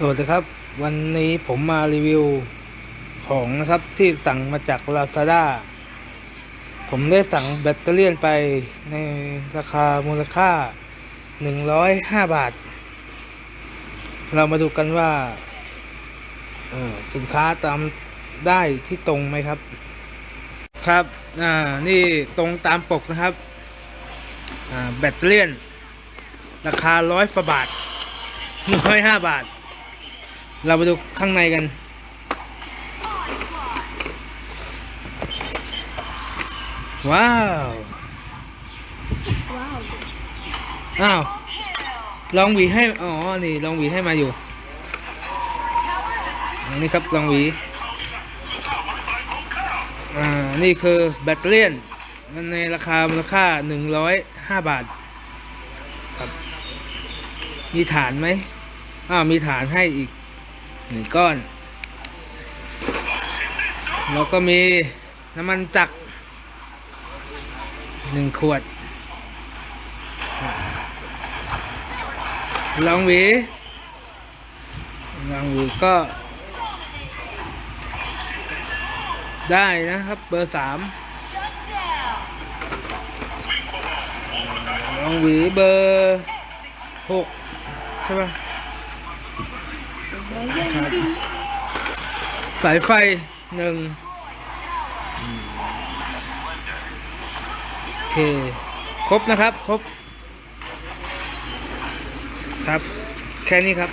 สวัสดีครับ วันนี้ผมมารีวิวของนะครับที่สั่งมาจาก Lazada ผมได้สั่งแบตเตอรี่ไปในราคามูลค่า 105 บาท เรามาดูกันว่าสินค้าตามได้ที่ตรงไหมครับ ครับอ่านี่ตรงตามปกนะครับแบตเตอรี่ราคาร้อยฝาบาทร้อยห้าบาท เราไปดูข้างในกัน ว้าว อ้าว ลองหวีให้ อ๋อ นี่ ลองหวีให้มาอยู่นนี้ครับ ลองหวี อ่า นี่คือแบตเตอรี่มันในราคามูลค่า105บาท ครับ มีฐานไหมอ้าวมีฐานให้อีก หนึ่งก้อน แล้วก็มีน้ำมันจักหนึ่งขวดลองหวีลองหวีก็ ได้นะครับเบอร์สามลองหวีเบอร์หกใช่ปะแล้วเย็นจริง สายไฟหนึ่งโอเค ครบนะครับ ครบ ครับ แค่นี้ครับ